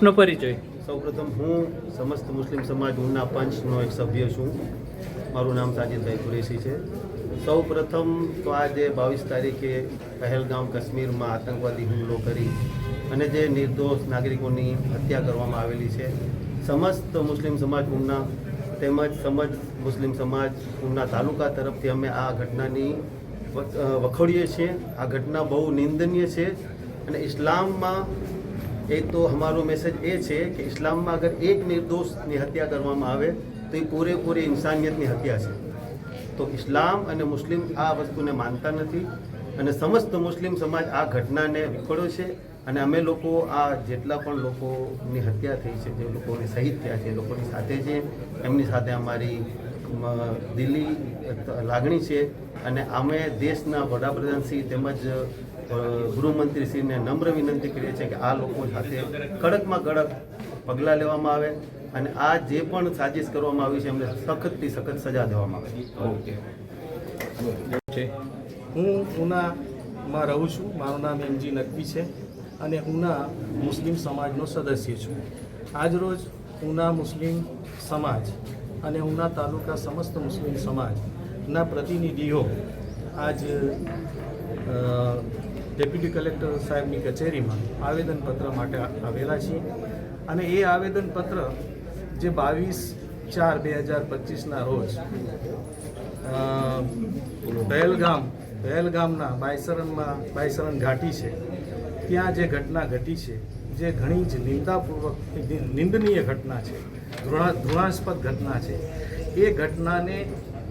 આપનો પરિચય. સૌપ્રથમ હું સમસ્ત મુસ્લિમ સમાજ ઉના પંચનો એક સભ્ય છું. મારું નામ સાજિદભાઈ કુરેશી છે. સૌપ્રથમ તો આજે બાવીસ તારીખે પહેલગામ કાશ્મીરમાં આતંકવાદી હુમલો કરી અને જે નિર્દોષ નાગરિકોની હત્યા કરવામાં આવેલી છે. સમસ્ત મુસ્લિમ સમાજ ઉના તેમજ સમજ મુસ્લિમ સમાજ ઉના તાલુકા તરફથી અમે આ ઘટનાની વખોડીએ છીએ. આ ઘટના બહુ નિંદનીય છે અને ઇસ્લામમાં એક તો અમારો મેસેજ એ છે કે ઇસ્લામમાં અગર એક નિર્દોષની હત્યા કરવામાં આવે, તો એ પૂરેપૂરી ઇન્સાનિયતની હત્યા છે. તો ઇસ્લામ અને મુસ્લિમ આ વસ્તુને માનતા નથી અને સમસ્ત મુસ્લિમ સમાજ આ ઘટનાને વિખોડ્યો છે અને અમે લોકો આ જેટલા પણ લોકોની હત્યા થઈ છે, જે લોકોને શહીદ થયા છે લોકોની સાથે છે, એમની સાથે અમારી મ, દિલી લાગણી છે અને અમે દેશના વડાપ્રધાનશ્રી તેમજ ગૃહમંત્રીશ્રીને નમ્ર વિનંતી કરીએ છીએ કે આ લોકો સાથે કડકમાં કડક પગલાં લેવામાં આવે અને આ જે પણ સાજિશ કરવામાં આવી છે એમને સખતથી સખત સજા દેવામાં આવે. છે. હું ઉનામાં રહું છું. મારું નામ એમજી નકવી છે અને ઉના મુસ્લિમ સમાજનો સદસ્ય છું. આજરોજ ઉના મુસ્લિમ સમાજ અને ઉના તાલુકા સમસ્ત મુસ્લિમ સમાજના પ્રતિનિધિઓ આજ ડેપ્યુટી કલેક્ટર સાહેબની કચેરીમાં આવેદનપત્ર માટે આવેલા છીએ. અને એ આવેદનપત્ર જે બાવીસ ચાર બે હજાર પચીસના રોજ પહેલગામ, પહેલગામના બાયસરનમાં બાયસરન ઘાટી છે. ત્યાં જે ઘટના ઘટી છે, જે ઘણી જ નિંદાપૂર્વક નિંદનીય ઘટના છે. ધૃણા ધૃણાસ્પદ ઘટના છે. એ ઘટનાને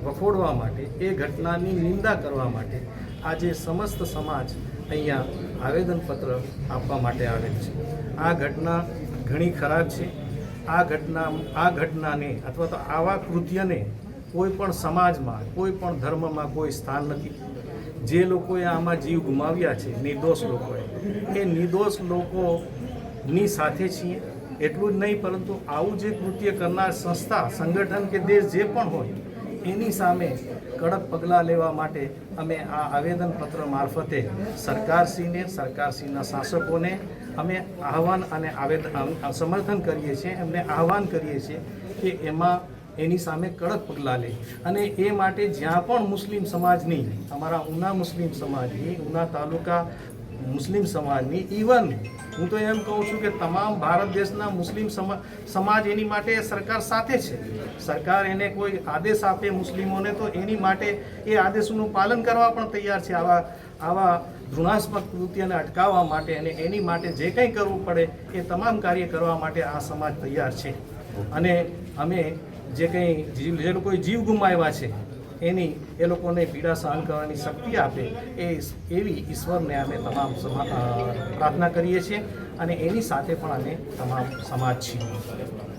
વખોડવા માટે, એ ઘટનાની નિંદા કરવા માટે આજે સમસ્ત સમાજ અહીંયા આવેદનપત્ર આપવા માટે આવેલ છે. આ ઘટના ઘણી ખરાબ છે. આ ઘટના, આ ઘટનાને અથવા તો આવા કૃત્યને કોઈ પણ સમાજમાં, કોઈ પણ ધર્મમાં કોઈ સ્થાન નથી. જે લોકોએ આમાં જીવ ગુમાવ્યા છે, નિર્દોષ લોકોએ, એ નિર્દોષ લોકોની સાથે છીએ. એટલું જ નહીં, પરંતુ આવું જે કૃત્ય કરનાર સંસ્થા, સંગઠન કે દેશ જે પણ હોય, એની સામે કડક પગલાં લેવા માટે અમે આ આવેદનપત્ર મારફતે સરકારશ્રીને, સરકારશ્રીના શાસકોને અમે આહવાન અને આવેદન સમર્થન કરીએ છીએ, એમને આહવાન કરીએ છીએ કે એમાં એની સામે કડક પગલાં લે. અને એ માટે જ્યાં પણ મુસ્લિમ સમાજની, અમારા ઉના મુસ્લિમ સમાજની, ઉના તાલુકા મુસ્લિમ સમાજની ઇવન હું તો એમ કહું છું કે તમામ ભારત દેશના મુસ્લિમ સમા- સમાજ એની માટે સરકાર સાથે છે. સરકાર એને કોઈ આદેશ આપે મુસ્લિમોને તો એની માટે એ આદેશોનું પાલન કરવા પણ તૈયાર છે. આવા આવા ઘૃણાસ્પદ કૃત્યને અટકાવવા માટે અને એની માટે જે કંઈ કરવું પડે એ તમામ કાર્ય કરવા માટે આ સમાજ તૈયાર છે. અને અમે જે કંઈ જીવ, જે લોકોએ જીવ ગુમાવ્યા છે એની એ લોકોને પીડા સહન કરવાની શક્તિ આપે એ એવી ઈશ્વરને અમે તમામ પ્રાર્થના કરીએ છીએ અને એની સાથે પણ અમે તમામ સમાજ છીએ.